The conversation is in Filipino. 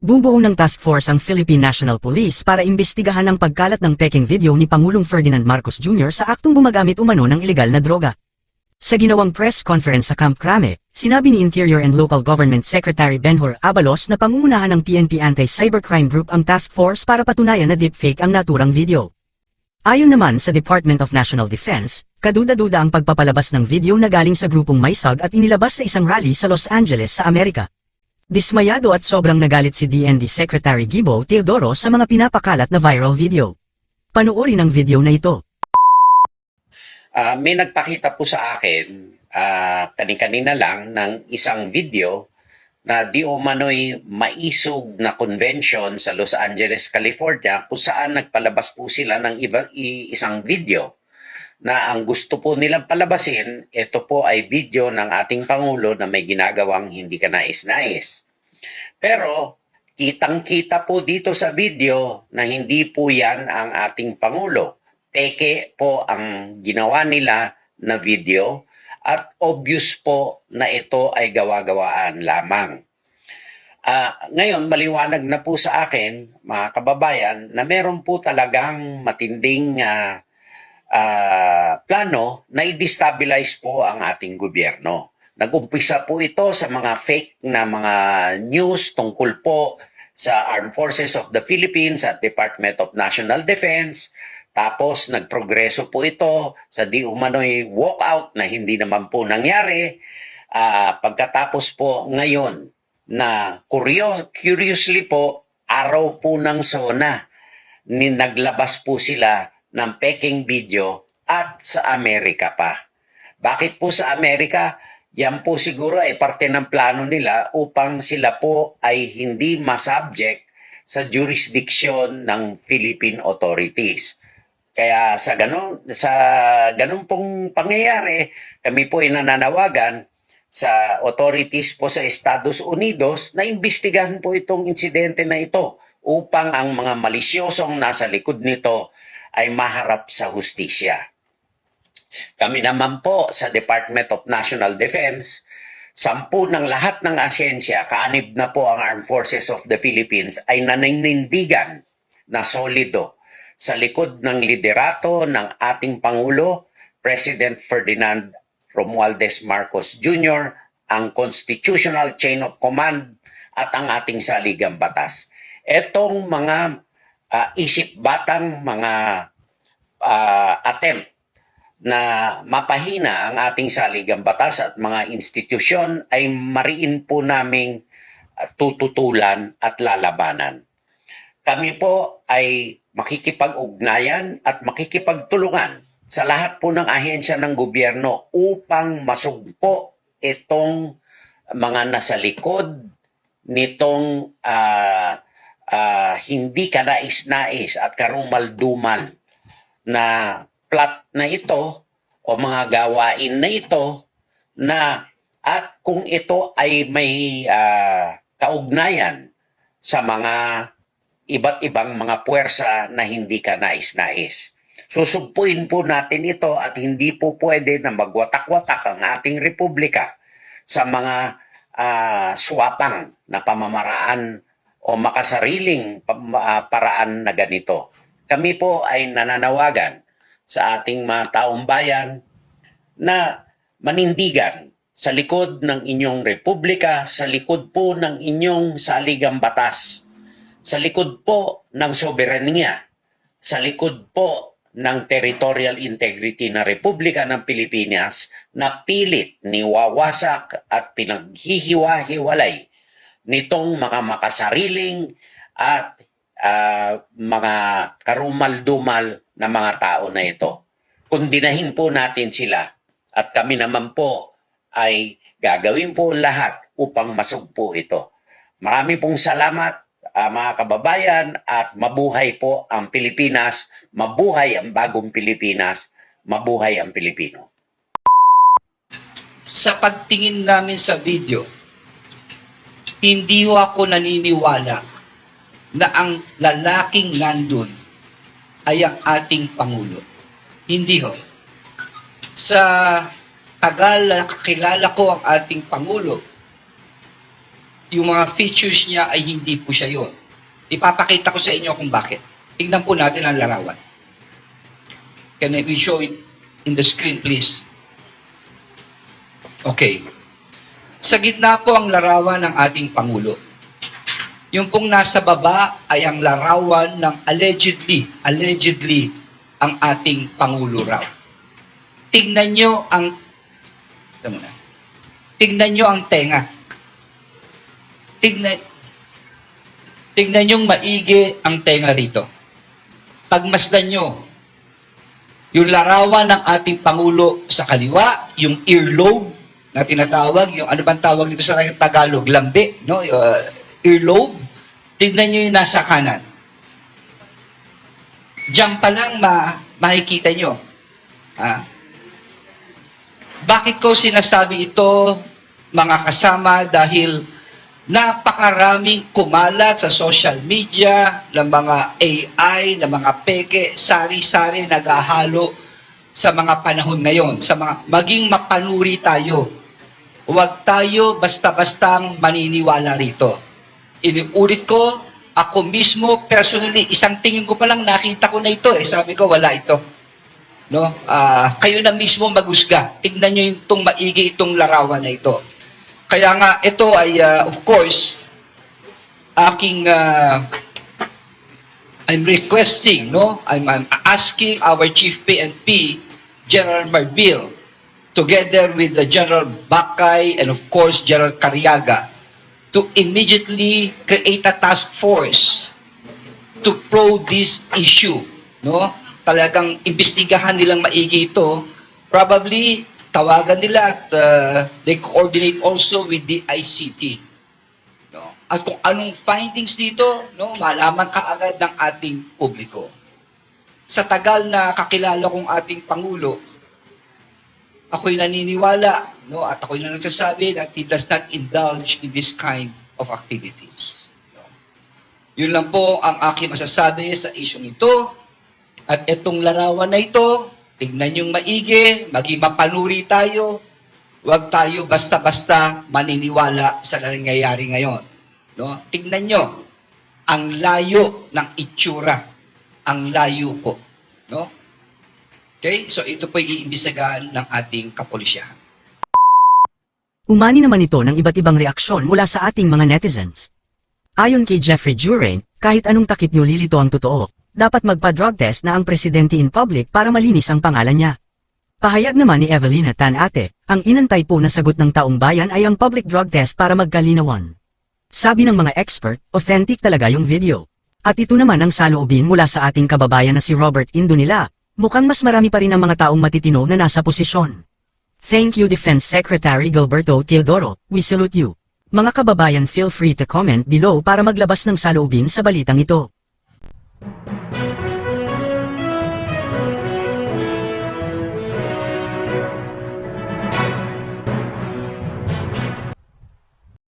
Bubuo ng task force ang Philippine National Police para imbestigahan ang pagkalat ng peking video ni Pangulong Ferdinand Marcos Jr. sa aktong gumagamit umano ng ilegal na droga. Sa ginawang press conference sa Camp Crame, sinabi ni Interior and Local Government Secretary Benhur Abalos na pangungunahan ng PNP Anti-Cybercrime Group ang task force para patunayan na deepfake ang naturang video. Ayon naman sa Department of National Defense, kaduda-duda ang pagpapalabas ng video na galing sa grupong Maysag at inilabas sa isang rally sa Los Angeles sa Amerika. Dismayado at sobrang nagalit si DND Secretary Gibo Teodoro sa mga pinapakalat na viral video. Panoorin ang video na ito. Ah, may nagpakita po sa akin ah kani-kanina lang ng isang video na di umano'y maisog na convention sa Los Angeles, California kung saan nagpalabas po sila ng iba, isang video na ang gusto po nilang palabasin, ito po ay video ng ating Pangulo na may ginagawang hindi ka nais-nais. Pero kitang-kita po dito sa video na hindi po yan ang ating Pangulo peke po ang ginawa nila na video at obvious po na ito ay gawa-gawaan lamang. Ah, ngayon, maliwanag na po sa akin, mga kababayan, na meron po talagang matinding ah, ah, plano na i-destabilize po ang ating gobyerno. Nag-umpisa po ito sa mga fake na mga news tungkol po sa Armed Forces of the Philippines at Department of National Defense. Tapos nagprogreso po ito sa di umano'y walkout na hindi naman po nangyari. Ah, pagkatapos po ngayon na curio- curiously po, araw po ng SONA, ni naglabas po sila ng peking video at sa Amerika pa. Bakit po sa Amerika? Yan po siguro ay parte ng plano nila upang sila po ay hindi masubject sa jurisdiction ng Philippine authorities. Kaya sa ganun, sa ganun pong pangyayari, kami po ay nananawagan sa authorities po sa Estados Unidos na imbestigahan po itong insidente na ito upang ang mga malisyosong nasa likod nito ay maharap sa hustisya. Kami naman po sa Department of National Defense, sampu ng lahat ng asensya, kaanib na po ang Armed Forces of the Philippines ay naninindigan na solido sa likod ng liderato ng ating Pangulo, President Ferdinand Romualdez Marcos Jr., ang constitutional chain of command at ang ating saligang batas. Etong mga ah, isip batang mga ah, attempt na mapahina ang ating saligang batas at mga institusyon ay mariin po naming ah, tututulan at lalabanan. Kami po ay makikipag-ugnayan at makikipagtulungan sa lahat po ng ahensya ng gobyerno upang masugpo itong mga nasa likod nitong ah, ah, hindi kanais-nais at karumal-dumal na plot na ito o mga gawain na ito na at kung ito ay may ah, kaugnayan sa mga iba't ibang mga puwersa na hindi ka nais-nais. Susugpuin po natin ito at hindi po pwede na magwatak-watak ang ating republika sa mga ah, swapang na pamamaraan o makasariling paraan na ganito. Kami po ay nananawagan sa ating mga taong bayan na manindigan sa likod ng inyong republika, sa likod po ng inyong saligang batas, sa likod po ng soberanya, sa likod po ng territorial integrity na Republika ng Pilipinas na pilit niwawasak at pinaghihiwa-hiwalay nitong mga makasariling at ah, mga karumal-dumal na mga tao na ito. Kundinahin po natin sila at kami naman po ay gagawin po lahat upang masugpo ito. Marami pong salamat ah, mga kababayan at mabuhay po ang Pilipinas, mabuhay ang bagong Pilipinas, mabuhay ang Pilipino. sa pagtingin namin sa video, hindi ho ako naniniwala na ang lalaking nandun ay ang ating Pangulo. Hindi ho. Sa tagal na nakakilala ko ang ating Pangulo, yung mga features niya ay hindi po siya yon. Ipapakita ko sa inyo kung bakit. Tingnan po natin ang larawan. Can we show it in the screen, please? Okay. Sa gitna po ang larawan ng ating Pangulo. Yung pong nasa baba ay ang larawan ng allegedly, allegedly, ang ating Pangulo raw. Tingnan nyo ang, muna. tingnan nyo ang tenga. Tingnan, tingnan nyo maigi ang tenga rito. Pagmasdan nyo, yung larawan ng ating Pangulo sa kaliwa, yung earlobe na tinatawag, yung ano bang tawag dito sa Tagalog, lambi, no? Uh, earlobe. Tignan nyo yung nasa kanan. Diyan pa lang ma makikita nyo. Ah. Bakit ko sinasabi ito, mga kasama, dahil napakaraming kumalat sa social media ng mga AI, ng mga peke, sari-sari naghahalo sa mga panahon ngayon, sa mga maging mapanuri tayo. Huwag tayo basta-bastang maniniwala rito. Iniulit ko, ako mismo, personally, isang tingin ko pa lang nakita ko na ito eh. Sabi ko, wala ito. No? Ah, kayo na mismo magusga. Tignan nyo itong maigi itong larawan na ito. Kaya nga, ito ay, ah, of course, aking ah, I'm requesting, no? I'm, I'm asking our Chief PNP, General Marbil, together with the General Bakay and of course General Cariaga, to immediately create a task force to probe this issue, no? Talagang imbestigahan nilang maigi ito. Probably tawagan nila at uh, they coordinate also with the ICT. No? At kung anong findings dito, no, malaman kaagad ng ating publiko. Sa tagal na kakilala kong ating Pangulo, ako'y naniniwala, no, at ako'y na nagsasabi that he does not indulge in this kind of activities. No? Yun lang po ang aking masasabi sa isyong ito. At itong larawan na ito, tignan yung maigi, maging mapanuri tayo, huwag tayo basta-basta maniniwala sa nangyayari ngayon. No? Tignan nyo, ang layo ng itsura. Ang layo po. No? Okay? So ito po iimbestigahan ng ating kapulisyahan. Umani naman ito ng iba't ibang reaksyon mula sa ating mga netizens. Ayon kay Jeffrey Durain, kahit anong takip nyo lilito ang totoo, dapat magpa-drug test na ang presidente in public para malinis ang pangalan niya. Pahayag naman ni Evelina Tanate, ang inantay po na sagot ng taong bayan ay ang public drug test para magkalinawan. Sabi ng mga expert, authentic talaga yung video. At ito naman ang saloobin mula sa ating kababayan na si Robert Indonila, mukhang mas marami pa rin ang mga taong matitino na nasa posisyon. Thank you Defense Secretary Gilberto Teodoro, we salute you. Mga kababayan feel free to comment below para maglabas ng saloobin sa balitang ito.